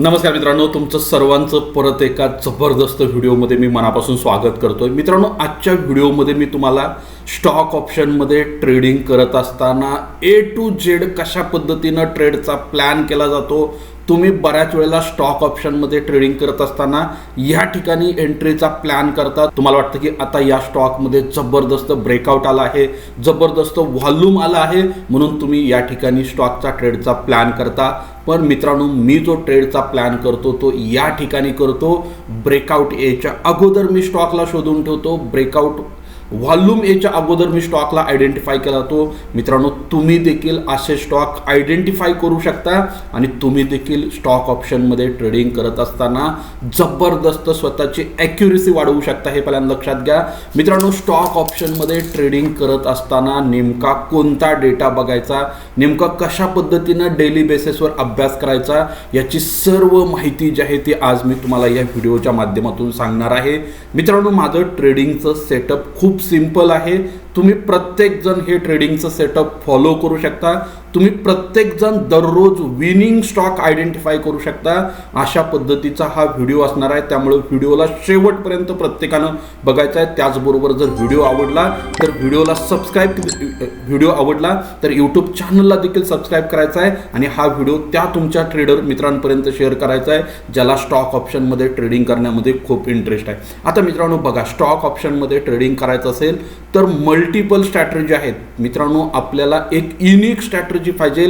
नमस्कार मित्रांनो तुमचं सर्वांचं परत एका जबरदस्त व्हिडिओमध्ये मी मनापासून स्वागत करतोय. मित्रांनो आजच्या व्हिडिओमध्ये मी तुम्हाला स्टॉक ऑप्शनमध्ये ट्रेडिंग करत असताना ए टू झेड कशा पद्धतीनं ट्रेडचा प्लॅन केला जातो तुम्ही बऱ्याच वेळेला स्टॉक ऑप्शनमध्ये ट्रेडिंग करत असताना या ठिकाणी एंट्रीचा प्लॅन करता. तुम्हाला वाटतं की आता या स्टॉकमध्ये जबरदस्त ब्रेकआउट आला आहे जबरदस्त व्हॉल्यूम आला आहे म्हणून तुम्ही या ठिकाणी स्टॉकचा ट्रेडचा प्लॅन करता. पण मित्रांनो मी जो ट्रेडचा प्लॅन करतो तो या ठिकाणी करतो. ब्रेकआउट याच्या अगोदर मी स्टॉकला शोधून ठेवतो. ब्रेकआउट व्हॉल्यूम एच्या अगोदर मी स्टॉकला आयडेंटिफाय केला तो. मित्रांनो तुम्ही देखील असे स्टॉक आयडेंटिफाय करू शकता आणि तुम्ही देखील स्टॉक ऑप्शनमध्ये ट्रेडिंग करत असताना जबरदस्त स्वतःची ॲक्युरेसी वाढवू शकता हे पहिल्यांदा लक्षात घ्या. मित्रांनो स्टॉक ऑप्शनमध्ये ट्रेडिंग करत असताना नेमका कोणता डेटा बघायचा नेमका कशा पद्धतीनं डेली बेसिसवर अभ्यास करायचा याची सर्व माहिती जी आहे ती आज मी तुम्हाला या व्हिडिओच्या माध्यमातून सांगणार आहे. मित्रांनो माझं ट्रेडिंगचं सेटअप खूप सिंपल आहे. तुम्ही प्रत्येकजण हे ट्रेडिंगचं सेटअप फॉलो करू शकता. तुम्ही प्रत्येकजण दररोज विनिंग स्टॉक आयडेंटिफाय करू शकता. अशा पद्धतीचा हा व्हिडिओ असणार आहे. त्यामुळे व्हिडिओला शेवटपर्यंत प्रत्येकानं बघायचा आहे. त्याचबरोबर जर व्हिडिओ आवडला तर व्हिडिओला सबस्क्राईब व्हिडिओ आवडला तर यूट्यूब चॅनलला देखील सबस्क्राईब करायचा आहे. आणि हा व्हिडिओ त्या तुमच्या ट्रेडर मित्रांपर्यंत शेअर करायचा आहे ज्याला स्टॉक ऑप्शनमध्ये ट्रेडिंग करण्यामध्ये खूप इंटरेस्ट आहे. आता मित्रांनो बघा स्टॉक ऑप्शनमध्ये ट्रेडिंग करायचं असेल तर मल्टिपल स्ट्रॅटर्जी आहेत. मित्रांनो आपल्याला एक युनिक स्ट्रॅटर्जी पाहिजे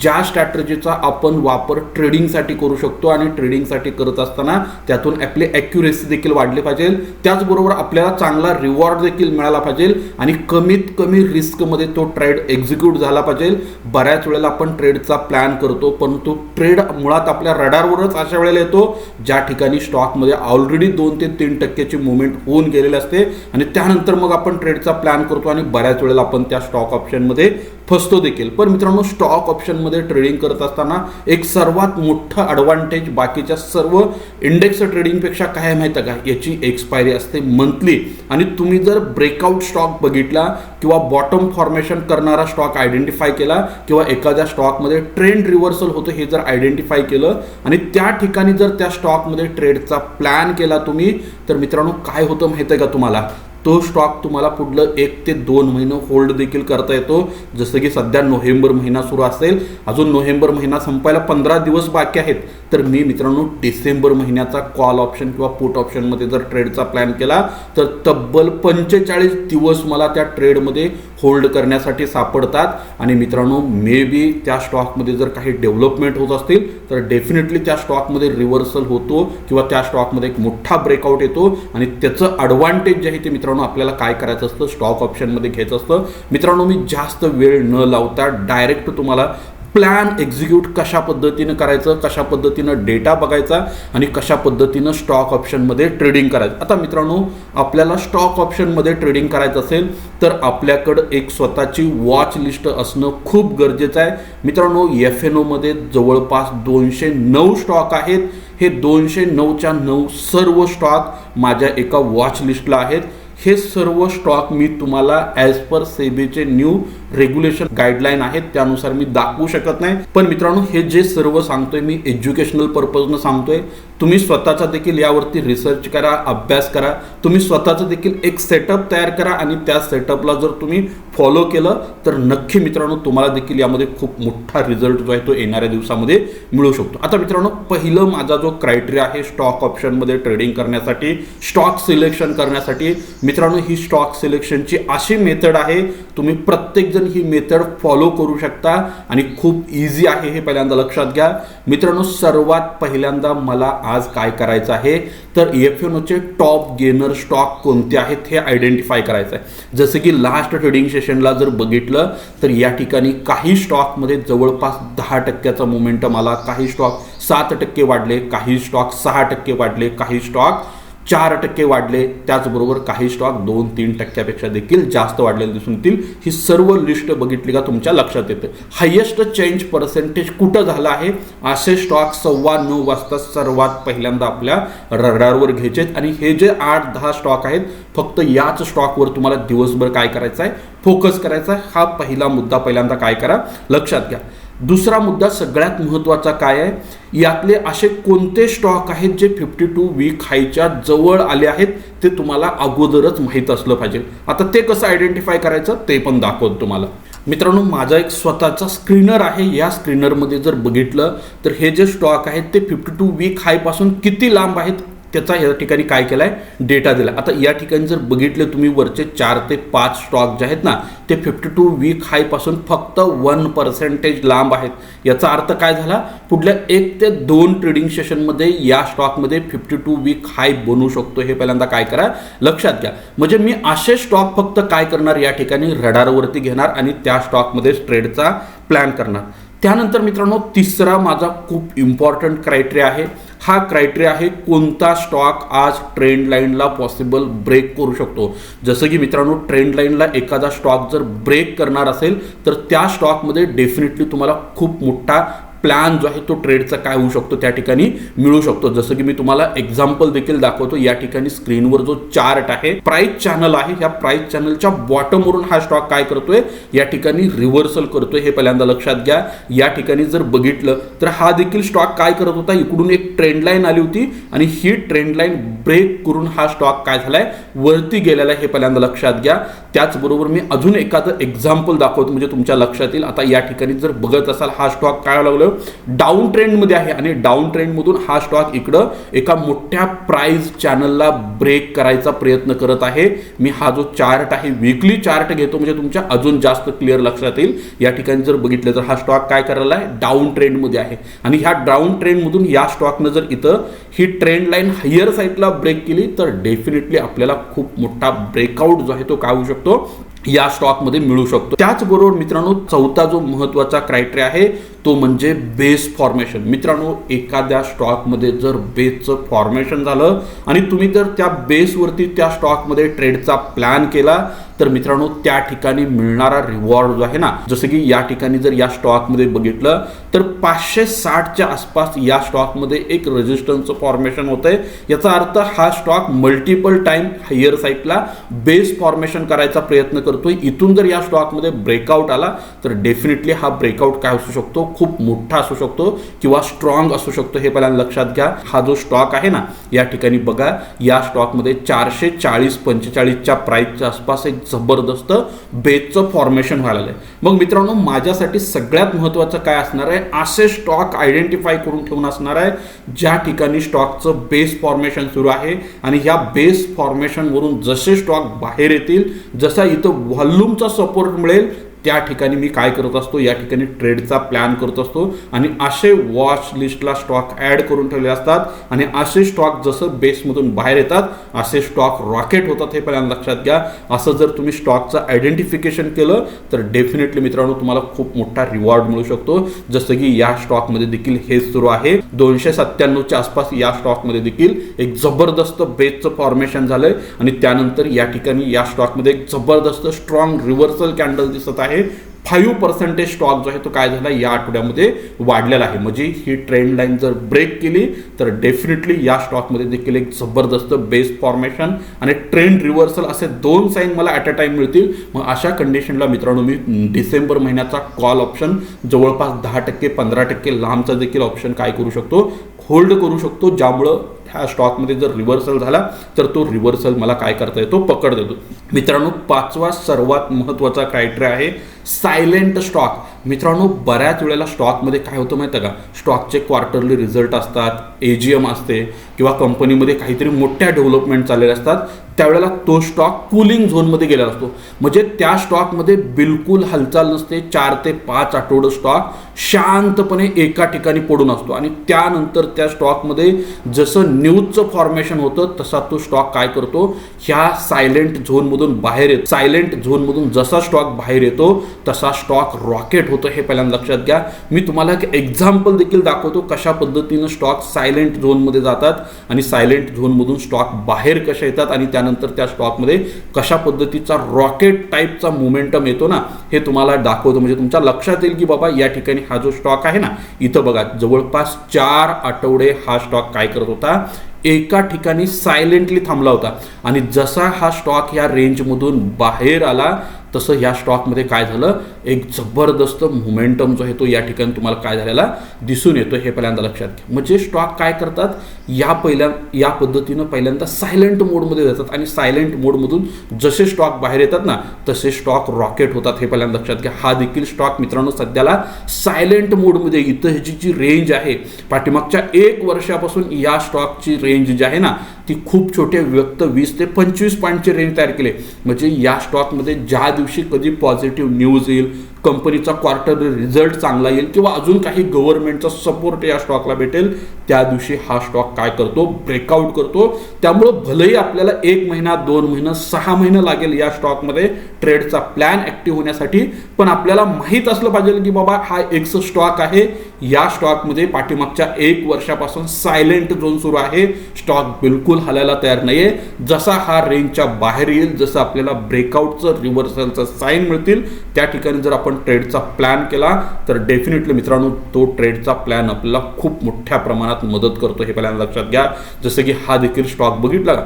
ज्या स्ट्रॅटर्जीचा आपण वापर ट्रेडिंगसाठी करू शकतो आणि ट्रेडिंगसाठी करत असताना त्यातून आपली ॲक्युरेसी देखील वाढली पाहिजे. त्याचबरोबर आपल्याला चांगला रिवॉर्ड देखील मिळाला पाहिजे आणि कमीत कमी रिस्कमध्ये तो ट्रेड एक्झिक्यूट झाला पाहिजे. बऱ्याच वेळेला आपण ट्रेडचा प्लॅन करतो परंतु ट्रेड मुळात आपल्या रडारवरच अशा वेळेला येतो ज्या ठिकाणी स्टॉकमध्ये ऑलरेडी दोन ते तीन टक्क्याची मुवमेंट होऊन गेलेली असते आणि त्यानंतर मग आपण ट्रेडचा प्लॅन करतो आणि बऱ्याच वेळेला आपण त्या स्टॉक ऑप्शनमध्ये फसतो देखील. पण मित्रांनो स्टॉक ऑप्शनमध्ये ट्रेडिंग करत असताना एक सर्वात मोठं ॲडव्हान्टेज बाकीच्या सर्व इंडेक्स ट्रेडिंगपेक्षा काय माहिती आहे का? याची एक्सपायरी असते मंथली आणि तुम्ही जर ब्रेकआउट स्टॉक बघितला किंवा बॉटम फॉर्मेशन करणारा स्टॉक आयडेंटिफाय केला किंवा एखाद्या स्टॉकमध्ये ट्रेंड रिव्हर्सल होतं हे जर आयडेंटिफाय केलं आणि त्या ठिकाणी जर त्या स्टॉकमध्ये ट्रेडचा प्लॅन केला तुम्ही तर मित्रांनो काय होतं माहिती आहे का तुम्हाला? तो स्टॉक तुम्हाला पुढलं एक ते दोन महिने होल्ड देखील करता येतो. जसं की सध्या नोव्हेंबर महिना सुरू असेल. अजून नोव्हेंबर महिना संपायला पंधरा दिवस बाकी आहेत. तर मी मित्रांनो डिसेंबर महिन्याचा कॉल ऑप्शन किंवा पुट ऑप्शनमध्ये जर ट्रेडचा प्लॅन केला तर तब्बल पंचेचाळीस दिवस मला त्या ट्रेडमध्ये होल्ड करण्यासाठी सापडतात. आणि मित्रांनो मे बी त्या स्टॉकमध्ये जर काही डेव्हलपमेंट होत असतील तर डेफिनेटली त्या स्टॉकमध्ये रिव्हर्सल होतो किंवा त्या स्टॉकमध्ये एक मोठा ब्रेकआउट येतो. आणि त्याचं ॲडव्हान्टेज जे आहे ते मित्रांनो आपल्याला काय करायचं असतं? स्टॉक ऑप्शनमध्ये घ्यायचं असतं. मित्रांनो मी जास्त वेळ न लावता डायरेक्ट तुम्हाला प्लॅन एक्झिक्यूट कशा पद्धतीनं करायचं कशा पद्धतीनं डेटा बघायचा आणि कशा पद्धतीनं स्टॉक ऑप्शनमध्ये ट्रेडिंग करायचं. आता मित्रांनो आपल्याला स्टॉक ऑप्शनमध्ये ट्रेडिंग करायचं असेल तर आपल्याकडं एक स्वतःची वॉच लिस्ट असणं खूप गरजेचं आहे. मित्रांनो एफ एन ओमध्ये जवळपास दोनशे नऊ स्टॉक आहेत. हे दोनशे नऊच्या नऊ सर्व स्टॉक माझ्या एका वॉच लिस्टला आहेत. हे सर्व स्टॉक मी तुम्हाला ॲज पर सेबीचे न्यू रेग्युलेशन गाईडलाईन आहेत त्यानुसार मी दाखवू शकत नाही. पण मित्रांनो हे जे सर्व सांगतोय मी एज्युकेशनल पर्पजनं सांगतोय तुम्ही स्वतःचा देखील यावरती रिसर्च करा अभ्यास करा. तुम्ही स्वतःचं देखील एक सेटअप तयार करा आणि त्या सेटअपला जर तुम्ही फॉलो केलं तर नक्की मित्रांनो तुम्हाला देखील यामध्ये खूप मोठा रिझल्ट जो आहे तो येणाऱ्या दिवसामध्ये मिळू शकतो. आता मित्रांनो पहिलं माझा जो क्रायटेरिया आहे स्टॉक ऑप्शनमध्ये ट्रेडिंग करण्यासाठी स्टॉक सिलेक्शन करण्यासाठी मित्रांनो ही स्टॉक सिलेक्शनची अशी मेथड आहे तुम्ही प्रत्येक जण ही मेथड फॉलो करू शकता आणि खूप इझी आहे हे पहिल्यांदा लक्षात घ्या. मित्रांनो सर्वात पहिल्यांदा मला आज काय करायचं आहे? तर एफ एन ओचे टॉप गेनर स्टॉक कोणते आहेत हे आयडेंटिफाय करायचं आहे. जसं की लास्ट ट्रेडिंग सेशनला जर बघितलं तर या ठिकाणी काही स्टॉकमध्ये जवळपास दहा टक्क्याचा मोमेंटम आला. काही स्टॉक सात टक्के वाढले काही स्टॉक सहा टक्के वाढले काही स्टॉक चार टक्के वाढले. त्याचबरोबर काही स्टॉक दोन तीन टक्क्यापेक्षा देखील जास्त वाढलेले दिसून येतील. ही सर्व लिस्ट बघितली का तुमच्या लक्षात येते. हायेस्ट चेंज पर्सेंटेज कुठं झालं आहे? असे स्टॉक सव्वा नऊ वाजता सर्वात पहिल्यांदा आपल्या रडारवर घ्यायचे आणि हे जे आठ दहा स्टॉक आहेत फक्त याच स्टॉकवर तुम्हाला दिवसभर काय करायचं आहे फोकस करायचा आहे हा पहिला मुद्दा पहिल्यांदा काय करा? लक्षात घ्या. दुसरा मुद्दा सगळ्यात महत्त्वाचा काय आहे? यातले असे कोणते स्टॉक आहेत जे फिफ्टी टू वीक हायच्या जवळ आले आहेत? ते तुम्हाला अगोदरच माहीत असलं पाहिजे. आता ते कसं आयडेंटिफाय करायचं? ते पण दाखवतो तुम्हाला. मित्रांनो माझा एक स्वतःचा स्क्रीनर आहे. या स्क्रीनरमध्ये जर बघितलं तर हे जे स्टॉक आहेत ते फिफ्टी टू वीक हायपासून किती लांब आहेत? त्याचा या ठिकाणी काय केला आहे डेटा दिला आता या ठिकाणी जर बघितले तुम्ही वरचे चार ते पाच स्टॉक जे आहेत ना ते फिफ्टी टू वीक हायपासून फक्त वन पर्सेंटेज लांब आहेत. याचा अर्थ काय झाला? पुढल्या एक ते दोन ट्रेडिंग सेशनमध्ये या स्टॉकमध्ये फिफ्टी टू वीक हाय बनू शकतो. हे पहिल्यांदा काय करा? लक्षात घ्या. म्हणजे मी असे स्टॉक फक्त काय करणार? या ठिकाणी रडारवरती घेणार आणि त्या स्टॉकमध्ये ट्रेडचा प्लॅन करणार. त्यानंतर मित्रांनो तिसरा माझा खूप इम्पॉर्टंट क्रायटेरिया आहे. हा क्रायटेरिया आहे कोणता स्टॉक आज ट्रेंड लाईनला पॉसिबल ब्रेक करू शकतो. जसं की मित्रांनो ट्रेंड लाईनला एखादा स्टॉक जर ब्रेक करणार असेल तर त्या स्टॉकमध्ये डेफिनेटली तुम्हाला खूप मोठा प्लॅन जो आहे तो ट्रेडचा काय होऊ शकतो त्या ठिकाणी मिळू शकतो. जसं की मी तुम्हाला एक्झाम्पल देखील दाखवतो या ठिकाणी स्क्रीनवर जो चार्ट आहे प्राईस चॅनल आहे या प्राईस चॅनलच्या बॉटमवरून हा स्टॉक काय करतोय? या ठिकाणी रिव्हर्सल करतोय हे पहिल्यांदा लक्षात घ्या. या ठिकाणी जर बघितलं तर हा देखील स्टॉक काय करत होता? इकडून एक ट्रेंड लाईन आली होती आणि ही ट्रेंड लाईन ब्रेक करून हा स्टॉक काय झालाय? वरती गेलेला आहे हे पहिल्यांदा लक्षात घ्या. त्याचबरोबर मी अजून एखादं एक्झाम्पल दाखवतो म्हणजे तुमच्या लक्षात येईल. आता या ठिकाणी जर बघत असाल हा स्टॉक काय लागलो? डाऊन ट्रेंडमध्ये आहे. आणि डाऊन ट्रेंडमधून हा स्टॉक इकडं एका मोठ्या प्राईज चॅनलला ब्रेक करायचा प्रयत्न करत आहे. मी हा जो चार्ट आहे वीकली चार्ट घेतो म्हणजे तुमच्या अजून जास्त क्लिअर लक्षात येईल. या ठिकाणी जर बघितलं तर हा स्टॉक काय करायला आहे? डाऊन ट्रेंडमध्ये आहे. आणि ह्या डाऊन ट्रेंडमधून या स्टॉकनं जर इथं ही ट्रेंड लाईन हायर साईडला ब्रेक केली तर डेफिनेटली आपल्याला खूप मोठा ब्रेकआउट जो आहे तो काय होऊ शकतो? या स्टॉकमध्ये मिळू शकतो. त्याचबरोबर मित्रांनो चौथा जो महत्त्वाचा क्रायटेरिया आहे तो म्हणजे बेस फॉर्मेशन मित्रांनो एखाद्या स्टॉकमध्ये जर बेसचं फॉर्मेशन झालं आणि तुम्ही जर त्या बेसवरती त्या स्टॉकमध्ये ट्रेडचा प्लॅन केला तर मित्रांनो त्या ठिकाणी मिळणारा रिवॉर्ड जो आहे ना जसं की या ठिकाणी जर या स्टॉकमध्ये बघितलं तर पाचशे साठच्या आसपास या स्टॉकमध्ये एक रेजिस्टन्सचं फॉर्मेशन होत आहे याचा अर्थ हा स्टॉक मल्टिपल टाइम हायर साईडला बेस फॉर्मेशन करायचा प्रयत्न करतोय. इथून जर या स्टॉकमध्ये ब्रेकआउट आला तर डेफिनेटली हा ब्रेकआउट काय असू शकतो? खूप मोठा असू शकतो किंवा स्ट्रॉंग असू शकतो हे पहिल्यांदा लक्षात घ्या. हा जो स्टॉक आहे ना या ठिकाणी बघा या स्टॉकमध्ये चारशे चाळीस पंचेचाळीसच्या प्राईसच्या आसपास एक जबरदस्त बेसचं फॉर्मेशन व्हायला आहे मग मित्रांनो माझ्यासाठी सगळ्यात महत्त्वाचं काय असणार आहे? असे स्टॉक आयडेंटिफाय करून ठेवून असणार आहे ज्या ठिकाणी स्टॉकचं बेस फॉर्मेशन सुरू आहे आणि ह्या बेस फॉर्मेशनवरून जसे स्टॉक बाहेर येतील जसा इथं व्हॉल्यूमचा सपोर्ट मिळेल त्या ठिकाणी मी काय करत असतो या ठिकाणी ट्रेडचा प्लॅन करत असतो आणि असे वॉच लिस्टला स्टॉक ॲड करून ठेवले असतात आणि असे स्टॉक जसं बेसमधून बाहेर येतात असे स्टॉक रॉकेट होतात हे पहिल्यांदा लक्षात घ्या. असं जर तुम्ही स्टॉकचं आयडेंटिफिकेशन केलं तर डेफिनेटली मित्रांनो तुम्हाला खूप मोठा रिवॉर्ड मिळू शकतो. जसं की या स्टॉकमध्ये देखील हेच सुरू आहे. दोनशे सत्त्याण्णवच्या आसपास या स्टॉकमध्ये देखील एक जबरदस्त बेसचं फॉर्मेशन झालंय आणि त्यानंतर या ठिकाणी या स्टॉकमध्ये एक जबरदस्त स्ट्रॉंग रिव्हर्सल कॅन्डल दिसत आहे. आहे फाईव्ह पर्सेंटेज स्टॉक जो आहे तो काय झाला या आठवड्यामध्ये वाढलेला आहे. म्हणजे ही ट्रेंड लाईन जर ब्रेक केली तर डेफिनेटली या स्टॉकमध्ये देखील एक जबरदस्त बेस फॉर्मेशन आणि ट्रेंड रिव्हर्सल असे दोन साईन मला ॲट अ टाईम मिळतील. मग अशा कंडिशनला मित्रांनो मी डिसेंबर महिन्याचा कॉल ऑप्शन जवळपास दहा टक्के पंधरा टक्के लांबचा देखील ऑप्शन काय करू शकतो? होल्ड करू शकतो ज्यामुळं ह्या स्टॉकमध्ये जर रिव्हर्सल झाला तर तो रिव्हर्सल मला काय करता येतो? पकड देतो. मित्रांनो पाचवा सर्वात महत्त्वाचा क्रायटेरिया आहे सायलेंट स्टॉक मित्रांनो बऱ्याच वेळेला स्टॉकमध्ये काय होतं माहिती आहे का? स्टॉकचे क्वार्टरली रिझल्ट असतात ए जी एम असते किंवा कंपनीमध्ये काहीतरी मोठ्या डेव्हलपमेंट चाललेल्या असतात त्यावेळेला तो स्टॉक कुलिंग झोनमध्ये गेलेला असतो. म्हणजे त्या स्टॉकमध्ये बिलकुल हालचाल नसते चार ते पाच आठवडं स्टॉक शांतपणे एका ठिकाणी पडून असतो. आणि त्यानंतर त्या स्टॉकमध्ये जसं न्यूजचं फॉर्मेशन होतं तसा तो स्टॉक काय करतो? ह्या सायलेंट झोनमधून बाहेर येतो. सायलेंट झोनमधून जसा स्टॉक बाहेर येतो तसा स्टॉक रॉकेट होतो हे पहिल्यांदा लक्षात घ्या. मी तुम्हाला एक एक्झाम्पल देखील दाखवतो कशा पद्धतीनं स्टॉक सायलेंट झोनमध्ये जातात आणि सायलेंट झोनमधून स्टॉक बाहेर कशा येतात आणि त्यानंतर त्या स्टॉकमध्ये कशा पद्धतीचा रॉकेट टाईपचा मुमेंटम येतो ना हे तुम्हाला दाखवतो. म्हणजे तुमच्या लक्षात येईल की बाबा या ठिकाणी हा जो स्टॉक आहे ना इथं बघा जवळपास चार आठवडे हा स्टॉक काय करत होता? एका ठिकाणी सायलेंटली थांबला होता. आणि जसा हा स्टॉक या रेंजमधून बाहेर आला तसं या स्टॉकमध्ये काय झालं? एक जबरदस्त मोमेंटम जो आहे तो या ठिकाणी तुम्हाला काय झालेला दिसून येतो हे पहिल्यांदा लक्षात घ्या. म्हणजे स्टॉक काय करतात? या पहिल्या या पद्धतीनं पहिल्यांदा सायलेंट मोडमध्ये जातात आणि सायलेंट मोडमधून जसे स्टॉक बाहेर येतात ना तसे स्टॉक रॉकेट होतात हे पहिल्यांदा लक्षात घ्या. हा देखील स्टॉक मित्रांनो सध्याला सायलेंट मोडमध्ये इथं ह्याची जी रेंज आहे पाठीमागच्या एक वर्षापासून या स्टॉकची रेंज जी आहे ना ती खूप छोटे व्यक्त वीस ते पंचवीस पॉईंटचे रेंज तयार केले म्हणजे या स्टॉकमध्ये ज्या दिवशी कधी पॉझिटिव्ह न्यूज येईल कंपनीचा क्वार्टर रिझल्ट चांगला येईल किंवा अजून काही गव्हर्नमेंटचा सपोर्ट या स्टॉकला भेटेल त्या दिवशी हा स्टॉक काय करतो? ब्रेकआउट करतो. त्यामुळं भलेही आपल्याला एक महिना दोन महिना सहा महिना लागेल या स्टॉकमध्ये ट्रेडचा प्लॅन ॲक्टिव्ह होण्यासाठी. पण आपल्याला माहीत असलं पाहिजे की बाबा हा एक्स स्टॉक आहे. या स्टॉकमध्ये पाठीमागच्या एक वर्षापासून सायलेंट झोन सुरू आहे. स्टॉक बिलकुल हलायला तयार नाही आहे जसा हा रेंजच्या बाहेर येईल जसं आपल्याला ब्रेकआउटचं रिव्हर्सलचं साईन मिळतील त्या ठिकाणी जर आपण ट्रेडचा प्लॅन केला तर डेफिनेटली मित्रांनो तो ट्रेडचा प्लॅन आपल्याला खूप मोठ्या प्रमाणात मदत करतो हे पहिल्यांदा लक्षात घ्या. जसं की हा देखील स्टॉक बघितला. का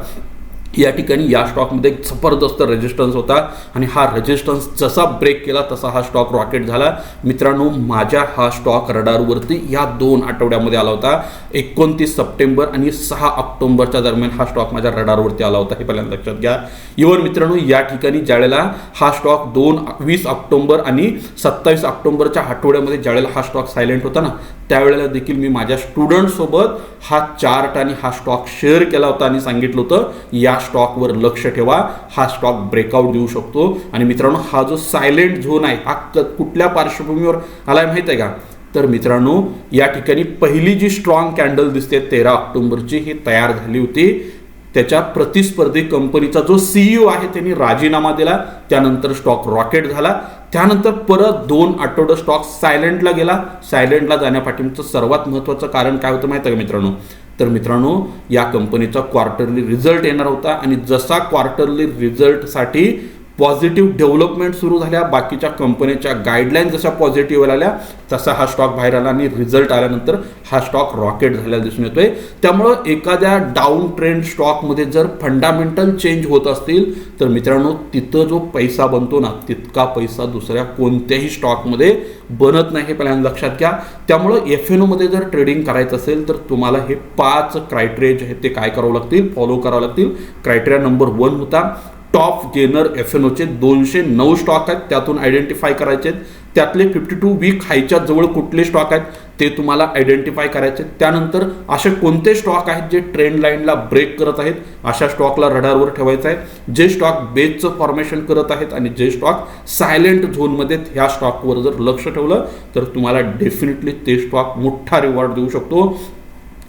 या ठिकाणी या स्टॉकमध्ये एक जबरदस्त रेजिस्टन्स होता आणि हा रेजिस्टन्स जसा ब्रेक केला तसा हा स्टॉक रॉकेट झाला. मित्रांनो माझ्या हा स्टॉक रडारवरती या दोन आठवड्यामध्ये आला होता. एकोणतीस सप्टेंबर आणि सहा ऑक्टोबरच्या दरम्यान हा स्टॉक माझ्या रडारवरती आला होता. हे पहिल्यांदा लक्षात घ्या. इवन मित्रांनो या ठिकाणी ज्यावेळेला हा स्टॉक दोन वीस ऑक्टोबर आणि सत्तावीस ऑक्टोबरच्या आठवड्यामध्ये ज्यावेळेला हा स्टॉक सायलेंट होता ना त्यावेळेला देखील मी माझ्या स्टुडंटसोबत हा चार्ट आणि हा स्टॉक शेअर केला होता आणि सांगितलं होतं या स्टॉकवर लक्ष ठेवा हा स्टॉक ब्रेकआउट देऊ शकतो. आणि मित्रांनो हा जो सायलेंट झोन आहे हा कुठल्या पार्श्वभूमीवर आलाय माहीत आहे का? तर मित्रांनो या ठिकाणी पहिली जी स्ट्रॉंग कॅन्डल दिसते तेरा ऑक्टोबरची ही तयार झाली होती. त्याच्या प्रतिस्पर्धी कंपनीचा जो सीईओ आहे त्यांनी राजीनामा दिला. त्यानंतर स्टॉक रॉकेट झाला. त्यानंतर परत दोन आठवडं स्टॉक सायलेंटला गेला. सायलेंटला जाण्यापाठीचं सर्वात महत्त्वाचं कारण काय होतं माहिती आहे का मित्रांनो? तर मित्रांनो या कंपनीचा क्वार्टरली रिझल्ट येणार होता आणि जसा क्वार्टरली रिझल्टसाठी पॉझिटिव्ह डेव्हलपमेंट सुरू झाल्या बाकीच्या कंपनीच्या गाईडलाईन जशा पॉझिटिव्ह आल्या तसा हा स्टॉक बाहेर आला आणि रिझल्ट आल्यानंतर हा स्टॉक रॉकेट झालेला दिसून येतोय. त्यामुळं एखाद्या डाऊन ट्रेंड स्टॉकमध्ये जर फंडामेंटल चेंज होत असतील तर मित्रांनो तिथं जो पैसा बनतो ना तितका पैसा दुसऱ्या कोणत्याही स्टॉकमध्ये बनत नाही हे पहिल्यांदा लक्षात घ्या. त्यामुळं एफ एन ओमध्ये जर ट्रेडिंग करायचं असेल तर तुम्हाला हे पाच क्रायटेरिया जे आहेत ते काय करावं लागतील? फॉलो करावं लागतील. क्रायटेरिया नंबर वन होता टॉप गेनर एफ एन ओचे दोनशे नऊ स्टॉक आहेत त्यातून आयडेंटिफाय करायचे आहेत. त्यातले फिफ्टी टू वीक हायच्या जवळ कुठले स्टॉक आहेत ते तुम्हाला आयडेंटिफाय करायचे त्यानंतर असे कोणते स्टॉक आहेत जे ट्रेंड लाईनला ब्रेक करत आहेत अशा स्टॉकला रडारवर ठेवायचं आहे. जे स्टॉक बेसचं फॉर्मेशन करत आहेत आणि जे स्टॉक सायलेंट झोनमध्ये ह्या स्टॉकवर जर लक्ष ठेवलं तर तुम्हाला डेफिनेटली ते स्टॉक मोठा रिवॉर्ड देऊ शकतो.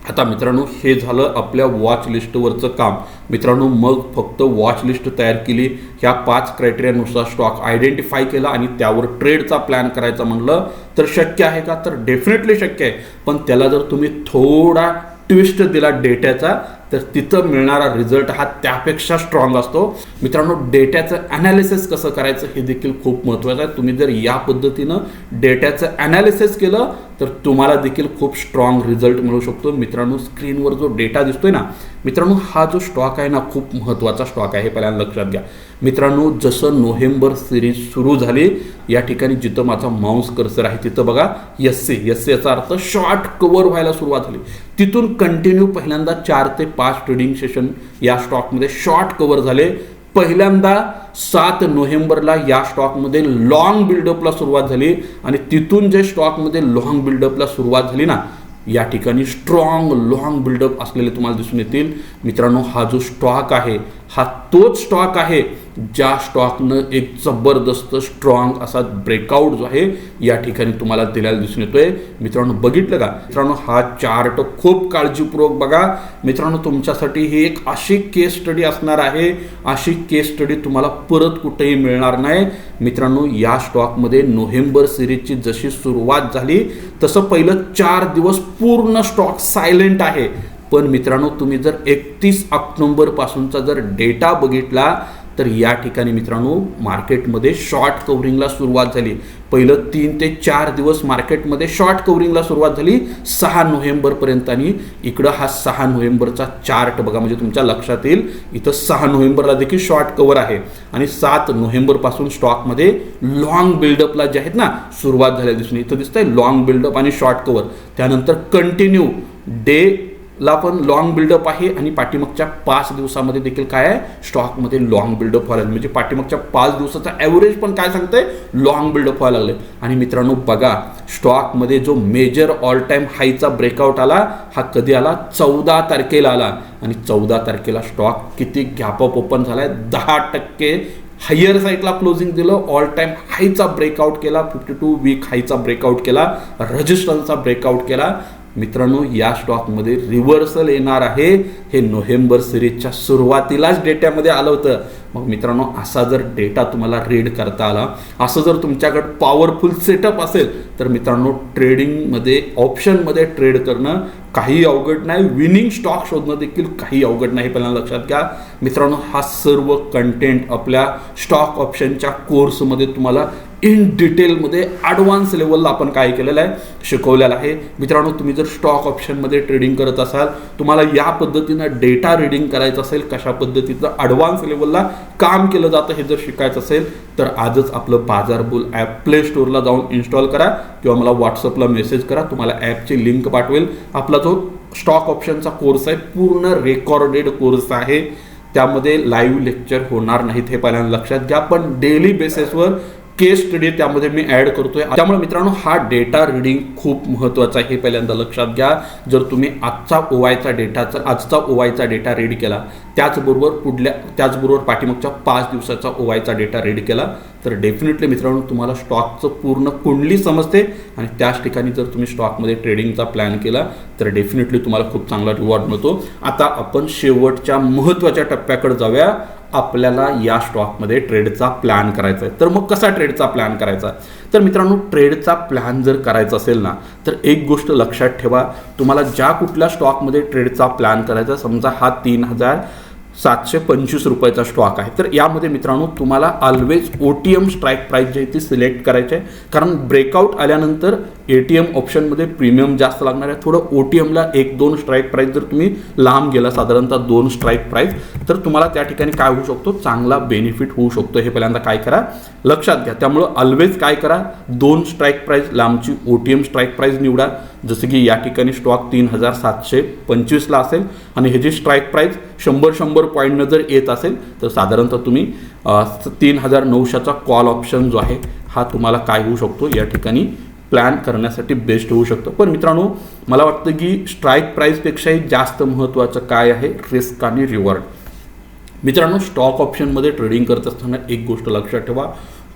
आता मित्रांनो हे झालं आपल्या वॉच लिस्टवरचं काम. मित्रांनो मग फक्त वॉच लिस्ट तयार केली. ह्या पाच क्रायटेरियानुसार स्टॉक आयडेंटिफाय केला आणि त्यावर ट्रेडचा प्लॅन करायचा म्हणलं तर शक्य आहे का? तर डेफिनेटली शक्य आहे. पण त्याला जर तुम्ही थोडा ट्विस्ट दिला डेट्याचा तर तिथं मिळणारा रिझल्ट हा त्यापेक्षा स्ट्रॉंग असतो. मित्रांनो डेट्याचं ॲनालिसिस कसं करायचं हे देखील खूप महत्त्वाचं आहे. तुम्ही जर या पद्धतीनं डेट्याचं ॲनालिसिस केलं तर तुम्हाला देखील खूप स्ट्रॉंग रिझल्ट मिळू शकतो. मित्रांनो स्क्रीनवर जो डेटा दिसतोय ना मित्रांनो हा जो स्टॉक आहे ना खूप महत्त्वाचा स्टॉक आहे. हे पहिल्यांदा लक्षात घ्या. मित्रांनो जसं नोव्हेंबर सिरीज सुरू झाली या ठिकाणी जिथं माझा माऊस कर्सर आहे तिथं बघा एस सी एस सी याचा अर्थ शॉर्ट कव्हर व्हायला सुरुवात झाली. तिथून कंटिन्यू पहिल्यांदा चार ते पाच ट्रेडिंग सेशन या स्टॉकमध्ये शॉर्ट कव्हर झाले. पहिल्यांदा सात नोव्हेंबरला या स्टॉकमध्ये लॉंग बिल्डअपला सुरुवात झाली आणि तिथून जे स्टॉकमध्ये लॉंग बिल्डअपला सुरुवात झाली ना या ठिकाणी स्ट्रॉंग लॉंग बिल्डअप असलेले तुम्हाला दिसून येतील. मित्रांनो हा जो स्टॉक आहे हा तोच स्टॉक आहे ज्या स्टॉकनं एक जबरदस्त स्ट्रॉंग असा ब्रेकआउट जो आहे या ठिकाणी तुम्हाला दिल्याला दिसून येतोय. मित्रांनो बघितलं का? मित्रांनो हा चार्ट खूप काळजीपूर्वक बघा. मित्रांनो तुमच्यासाठी ही एक अशी केस स्टडी असणार आहे. अशी केस स्टडी तुम्हाला परत कुठेही मिळणार नाही. मित्रांनो या स्टॉकमध्ये नोव्हेंबर सिरीजची जशी सुरुवात झाली तसं पहिलं चार दिवस पूर्ण स्टॉक सायलेंट आहे. पण मित्रांनो तुम्ही जर एकतीस ऑक्टोंबरपासूनचा जर डेटा बघितला तर या ठिकाणी मित्रांनो मार्केटमध्ये शॉर्ट कवरिंगला सुरुवात झाली. पहिलं तीन ते चार दिवस मार्केटमध्ये शॉर्ट कवरिंगला सुरुवात झाली. सहा नोव्हेंबरपर्यंत आणि इकडं हा सहा नोव्हेंबरचा चार्ट बघा म्हणजे तुमच्या लक्षात येईल इथं सहा नोव्हेंबरला देखील शॉर्ट कवर आहे. आणि सात नोव्हेंबरपासून स्टॉकमध्ये लॉंग बिल्डअपला जे आहेत ना सुरुवात झाल्या दिसून इथं दिसतंय लॉंग बिल्डअप आणि शॉर्ट कवर त्यानंतर कंटिन्यू डे ला पण लॉंग बिल्डअप आहे आणि पाठीमागच्या पाच दिवसामध्ये देखील काय आहे? स्टॉकमध्ये लॉंग बिल्डअप व्हायला म्हणजे पाठीमागच्या पाच दिवसाचा ॲव्हरेज पण काय सांगतंय? लॉंग बिल्डअप व्हायला लागले आणि मित्रांनो बघा स्टॉकमध्ये जो मेजर ऑल टाईम हायचा ब्रेकआउट आला हा कधी आला? चौदा तारखेला आला. आणि चौदा तारखेला स्टॉक किती गॅपअप ओपन झाला आहे दहा टक्के. हायर साईडला क्लोजिंग दिलं ऑल टाईम हायचा ब्रेकआउट केला फिफ्टी टू वीक हायचा ब्रेकआउट केला रजिस्टन्सचा ब्रेकआउट केला. मित्रांनो या स्टॉकमध्ये रिव्हर्सल येणार आहे. हे नोव्हेंबर सिरीजच्या सुरुवातीलाच डेट्यामध्ये आलं होतं. मग मित्रांनो असा जर डेटा तुम्हाला रीड करता आला असं जर तुमच्याकडे पॉवरफुल सेटअप असेल तर मित्रांनो ट्रेडिंगमध्ये ऑप्शनमध्ये ट्रेड करणं काही अवघड नाही. विनिंग स्टॉक शोधणं देखील काही अवघड नाही पहिल्यांदा लक्षात घ्या. मित्रांनो हा सर्व कंटेंट आपल्या स्टॉक ऑप्शनच्या कोर्समध्ये तुम्हाला इन डिटेलमध्ये ॲडव्हान्स लेवलला आपण काय केलेलं आहे शिकवलेलं आहे. मित्रांनो तुम्ही जर स्टॉक ऑप्शनमध्ये ट्रेडिंग करत असाल तुम्हाला या पद्धतीनं डेटा रिडिंग करायचं असेल कशा पद्धतीचं ॲडव्हान्स लेवलला काम केलं जातं हे जर शिकायचं असेल तर आजच आपलं बाजारबुल ॲप प्ले स्टोअरला जाऊन इन्स्टॉल करा किंवा मला व्हॉट्सअपला मेसेज करा तुम्हाला ॲपची लिंक पाठवेल. आपला जो स्टॉक ऑप्शनचा कोर्स आहे पूर्ण रेकॉर्डेड कोर्स आहे. त्यामध्ये लाईव्ह लेक्चर होणार नाहीत हे पहिल्यांदा लक्षात घ्या पण डेली बेसिसवर केस स्टडी त्यामध्ये मी ॲड करतोय. त्यामुळे मित्रांनो हा डेटा रिडिंग खूप महत्त्वाचा आहे. हे पहिल्यांदा लक्षात घ्या. जर तुम्ही आजचा ओवायचा डेटाचा आजचा ओवायचा डेटा रीड केला त्याचबरोबर पुढल्या त्याचबरोबर पाठीमागच्या पाच दिवसाचा ओवायचा डेटा रीड केला तर डेफिनेटली मित्रांनो तुम्हाला स्टॉकचं पूर्ण कुंडली समजते. आणि त्याच ठिकाणी जर तुम्ही स्टॉकमध्ये ट्रेडिंगचा प्लॅन केला तर डेफिनेटली तुम्हाला खूप चांगला रिवॉर्ड मिळतो. आता आपण शेवटच्या महत्त्वाच्या टप्प्याकडे जाऊया. आपल्याला या स्टॉकमध्ये ट्रेडचा प्लॅन करायचा आहे तर मग कसा ट्रेडचा प्लॅन करायचा? तर मित्रांनो ट्रेडचा प्लॅन जर करायचा असेल ना तर एक गोष्ट लक्षात ठेवा. तुम्हाला ज्या कुठल्या स्टॉकमध्ये ट्रेडचा प्लॅन करायचा समजा हा तीन हजार सातशे पंचवीस रुपयाचा स्टॉक आहे. तर यामध्ये मित्रांनो तुम्हाला always O T M strike price जी आहे ती सिलेक्ट करायची आहे. कारण ब्रेकआउट आल्यानंतर ए टी एम ऑप्शनमध्ये प्रीमियम जास्त लागणार आहे. थोडं ओ टी एमला एक दोन स्ट्राईक प्राईस जर तुम्ही लांब गेला साधारणतः दोन स्ट्राईक प्राईस तर तुम्हाला त्या ठिकाणी काय होऊ शकतो? चांगला बेनिफिट होऊ शकतो. हे पहिल्यांदा काय करा? लक्षात घ्या. त्यामुळं ऑलवेज काय करा? दोन strike price लांबची O T M strike price निवडा. जसं की या ठिकाणी स्टॉक तीन हजार सातशे पंचवीसला असेल आणि ह्याची स्ट्राईक प्राईस शंभर शंभर पॉईंटनं जर येत असेल तर साधारणतः तुम्ही तीन हजार नऊशेचा कॉल ऑप्शन जो आहे हा तुम्हाला काय होऊ शकतो? या ठिकाणी प्लॅन करण्यासाठी बेस्ट होऊ शकतो. पण मित्रांनो मला वाटतं की स्ट्राईक प्राईसपेक्षाही जास्त महत्त्वाचं काय आहे? रिस्क आणि रिवॉर्ड मित्रांनो स्टॉक ऑप्शनमध्ये ट्रेडिंग करत असताना एक गोष्ट लक्षात ठेवा.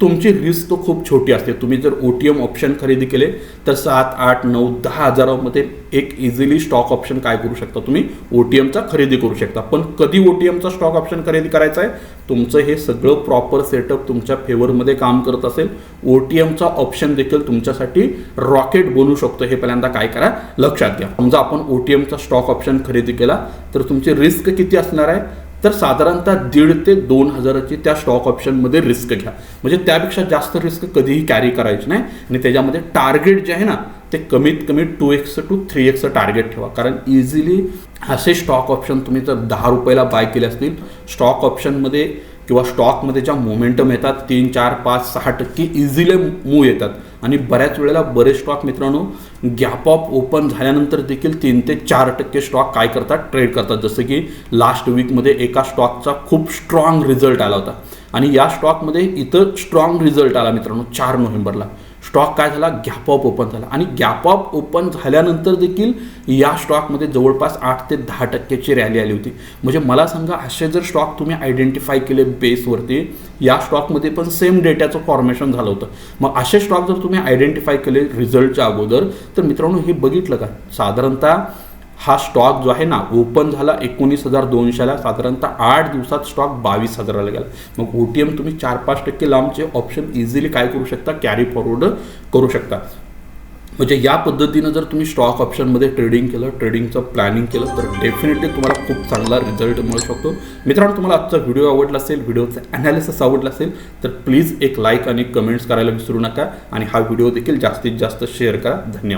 तुमची रिस्क तो खूप छोटी असते. तुम्ही जर ओ टी एम ऑप्शन खरेदी केले तर सात आठ नऊ दहा हजारामध्ये एक इझिली स्टॉक ऑप्शन काय करू शकता तुम्ही? ओ टी एमचा खरेदी करू शकता. पण कधी ओ टी एमचा स्टॉक ऑप्शन खरेदी करायचा आहे? तुमचं हे सगळं प्रॉपर सेटअप तुमच्या फेवरमध्ये काम करत असेल. ओ टी एमचा ऑप्शन देखील तुमच्यासाठी रॉकेट बनू शकतो. हे पहिल्यांदा काय करा? लक्षात घ्या. समजा आपण ओ टी एमचा स्टॉक ऑप्शन खरेदी केला तर तुमची रिस्क किती असणार आहे? तर साधारणतः दीड ते दोन हजाराची त्या स्टॉक ऑप्शनमध्ये रिस्क घ्या. म्हणजे त्यापेक्षा जास्त रिस्क कधीही कॅरी करायची नाही. आणि त्याच्यामध्ये टार्गेट जे आहे ना ते कमीत कमी two X two three X target ठेवा. कारण इझिली असे स्टॉक ऑप्शन तुम्ही जर दहा रुपयाला बाय केले असतील स्टॉक ऑप्शनमध्ये किंवा स्टॉकमध्ये ज्या मोमेंटम येतात तीन चार पाच सहा टक्के इझिली मूव येतात. आणि बऱ्याच वेळेला बरेच स्टॉक मित्रांनो गॅप ऑफ ओपन झाल्यानंतर देखील तीन ते चार टक्के स्टॉक काय करतात? ट्रेड करतात. जसं की लास्ट वीकमध्ये एका स्टॉकचा खूप स्ट्रॉंग रिझल्ट आला होता. आणि या स्टॉकमध्ये इथं स्ट्रॉंग रिझल्ट आला मित्रांनो चार नोव्हेंबरला. स्टॉक काय झाला? गॅप ऑफ ओपन झाला. आणि गॅप ऑफ ओपन झाल्यानंतर देखील या स्टॉकमध्ये जवळपास आठ ते दहा टक्क्याची रॅली आली होती. म्हणजे मला सांगा असे जर स्टॉक तुम्ही आयडेंटिफाय केले बेसवरती या स्टॉकमध्ये पण सेम डेटाचं फॉर्मेशन झालं होतं. मग असे स्टॉक जर तुम्ही आयडेंटिफाय केले रिझल्टच्या अगोदर तर मित्रांनो हे बघितलं का? साधारणतः हा स्टॉक जो आहे ना ओपन झाला एकोणीस हजार दोनशेला साधारणतः आठ दिवसात स्टॉक बावीस हजाराला गेला. मग ओ टी एम तुम्ही चार पाच टक्के लांबचे ऑप्शन इझिली काय करू शकता? कॅरी फॉरवर्ड करू शकता. म्हणजे या पद्धतीनं जर तुम्ही स्टॉक ऑप्शनमध्ये ट्रेडिंग केलं ट्रेडिंगचं प्लॅनिंग केलं तर डेफिनेटली तुम्हाला खूप चांगला रिझल्ट मिळू शकतो. मित्रांनो तुम्हाला आजचा व्हिडिओ आवडला असेल व्हिडिओचं ॲनालिसिस आवडला असेल तर प्लीज एक लाईक आणि कमेंट्स करायला विसरू नका. आणि हा व्हिडिओ देखील जास्तीत जास्त शेअर करा. धन्यवाद.